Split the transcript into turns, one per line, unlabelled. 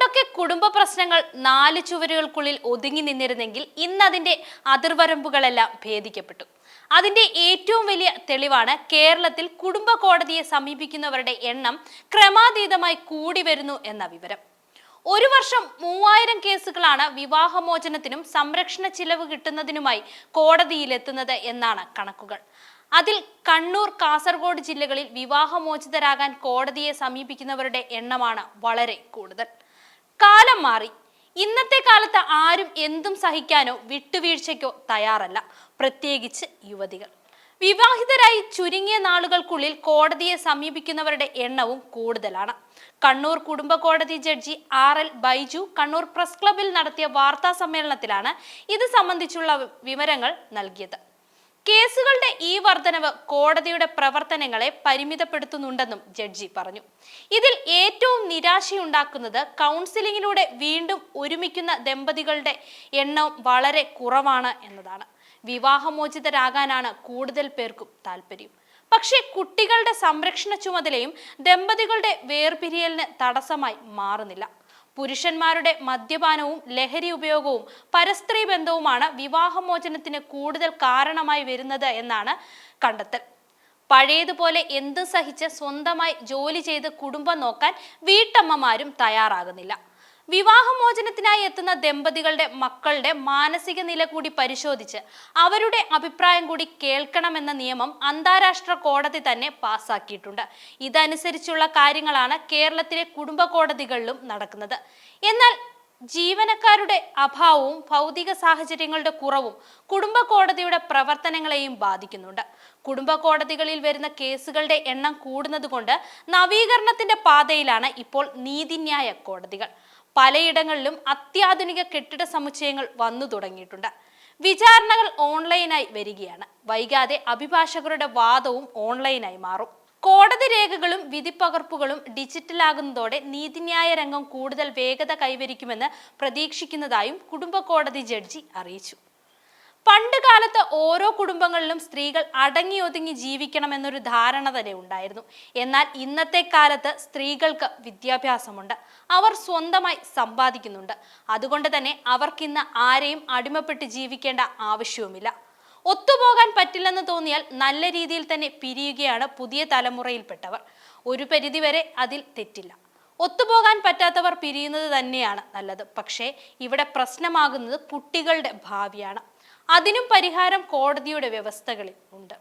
പണ്ടൊക്കെ കുടുംബ പ്രശ്നങ്ങൾ നാല് ചുവരുകൾക്കുള്ളിൽ ഒതുങ്ങി നിന്നിരുന്നെങ്കിൽ ഇന്ന് അതിന്റെ അതിർവരമ്പുകളെല്ലാം ഭേദിക്കപ്പെട്ടു. അതിന്റെ ഏറ്റവും വലിയ തെളിവാണ് കേരളത്തിൽ കുടുംബ കോടതിയെ സമീപിക്കുന്നവരുടെ എണ്ണം ക്രമാതീതമായി കൂടി വരുന്നു എന്ന വിവരം. ഒരു വർഷം മൂവായിരം കേസുകളാണ് വിവാഹമോചനത്തിനും സംരക്ഷണ ചിലവ് കിട്ടുന്നതിനുമായി കോടതിയിലെത്തുന്നത് എന്നാണ് കണക്കുകൾ. അതിൽ കണ്ണൂർ കാസർഗോഡ് ജില്ലകളിൽ വിവാഹമോചിതരാകാൻ കോടതിയെ സമീപിക്കുന്നവരുടെ എണ്ണമാണ് വളരെ കൂടുതൽ. കാലം മാറി. ഇന്നത്തെ കാലത്ത് ആരും എന്തും സഹിക്കാനോ വിട്ടുവീഴ്ചയ്ക്കോ തയ്യാറല്ല. പ്രത്യേകിച്ച് യുവതികൾ. വിവാഹിതരായി ചുരുങ്ങിയ നാളുകൾക്കുള്ളിൽ കോടതിയെ സമീപിക്കുന്നവരുടെ എണ്ണവും കൂടുതലാണ്. കണ്ണൂർ കുടുംബ കോടതി judge R L Baiju Kannur press ക്ലബിൽ നടത്തിയ വാർത്താ സമ്മേളനത്തിലാണ് ഇത് സംബന്ധിച്ചുള്ള വിവരങ്ങൾ നൽകിയത്. കേസുകളുടെ ഈ വർധനവ് കോടതിയുടെ പ്രവർത്തനങ്ങളെ പരിമിതപ്പെടുത്തുന്നുണ്ടെന്നും ജഡ്ജി പറഞ്ഞു. ഇതിൽ ഏറ്റവും നിരാശയുണ്ടാക്കുന്നത് കൗൺസിലിങ്ങിലൂടെ വീണ്ടും ഒരുമിക്കുന്ന ദമ്പതികളുടെ എണ്ണം വളരെ കുറവാണ് എന്നതാണ്. വിവാഹമോചിതരാകാനാണ് കൂടുതൽ പേർക്കും താല്പര്യം. പക്ഷേ കുട്ടികളുടെ സംരക്ഷണ ചുമതലയും ദമ്പതികളുടെ വേർപിരിയലിന് തടസ്സമായി മാറുന്നില്ല. പുരുഷന്മാരുടെ മദ്യപാനവും ലഹരി ഉപയോഗവും പരസ്ത്രീ ബന്ധവുമാണ് വിവാഹമോചനത്തിന് കൂടുതൽ കാരണമായി വരുന്നത് എന്നാണ് കണ്ടെത്തൽ. പഴയതുപോലെ എന്തും സഹിച്ച് സ്വന്തമായി ജോലി ചെയ്ത് കുടുംബം നോക്കാൻ വീട്ടമ്മമാരും തയ്യാറാകുന്നില്ല. വിവാഹമോചനത്തിനായി എത്തുന്ന ദമ്പതികളുടെ മക്കളുടെ മാനസിക നില കൂടി പരിശോധിച്ച് അവരുടെ അഭിപ്രായം കൂടി കേൾക്കണമെന്ന നിയമം അന്താരാഷ്ട്ര കോടതി തന്നെ പാസാക്കിയിട്ടുണ്ട്. ഇതനുസരിച്ചുള്ള കാര്യങ്ങളാണ് കേരളത്തിലെ കുടുംബ കോടതികളിലും നടക്കുന്നത്. എന്നാൽ ജീവനക്കാരുടെ അഭാവവും ഭൗതിക സാഹചര്യങ്ങളുടെ കുറവും കുടുംബ കോടതിയുടെ പ്രവർത്തനങ്ങളെയും ബാധിക്കുന്നുണ്ട്. കുടുംബ കോടതികളിൽ വരുന്ന കേസുകളുടെ എണ്ണം കൂടുന്നതുകൊണ്ട് നവീകരണത്തിന്റെ പാതയിലാണ് ഇപ്പോൾ നീതിന്യായ കോടതികൾ. പലയിടങ്ങളിലും അത്യാധുനിക കെട്ടിട സമുച്ചയങ്ങൾ വന്നു തുടങ്ങിയിട്ടുണ്ട്. വിചാരണകൾ ഓൺലൈനായി വരികയാണ്. വൈകാതെ അഭിഭാഷകരുടെ വാദവും ഓൺലൈനായി മാറും. കോടതി രേഖകളും വിധിപ്പകർപ്പുകളും ഡിജിറ്റലാകുന്നതോടെ നീതിന്യായ രംഗം കൂടുതൽ വേഗത കൈവരിക്കുമെന്ന് പ്രതീക്ഷിക്കുന്നതായും കുടുംബ കോടതി ജഡ്ജി അറിയിച്ചു. പണ്ട് കാലത്ത് ഓരോ കുടുംബങ്ങളിലും സ്ത്രീകൾ അടങ്ങി ഒതുങ്ങി ജീവിക്കണം എന്നൊരു ധാരണ തന്നെ ഉണ്ടായിരുന്നു. എന്നാൽ ഇന്നത്തെ കാലത്ത് സ്ത്രീകൾക്ക് വിദ്യാഭ്യാസമുണ്ട്. അവർ സ്വന്തമായി സമ്പാദിക്കുന്നുണ്ട്. അതുകൊണ്ട് തന്നെ അവർക്കിന്ന് ആരെയും അടിമപ്പെട്ട് ജീവിക്കേണ്ട ആവശ്യവുമില്ല. ഒത്തുപോകാൻ പറ്റില്ലെന്ന് തോന്നിയാൽ നല്ല രീതിയിൽ തന്നെ പിരിയുകയാണ് പുതിയ തലമുറയിൽപ്പെട്ടവർ. ഒരു പരിധിവരെ അതിൽ തെറ്റില്ല. ഒത്തുപോകാൻ പറ്റാത്തവർ പിരിയുന്നത് തന്നെയാണ് നല്ലത്. പക്ഷേ ഇവിടെ പ്രശ്നമാകുന്നത് കുട്ടികളുടെ ഭാവിയാണ്. അതിനും പരിഹാരം കോടതിയുടെ വ്യവസ്ഥകളിൽ ഉണ്ട്.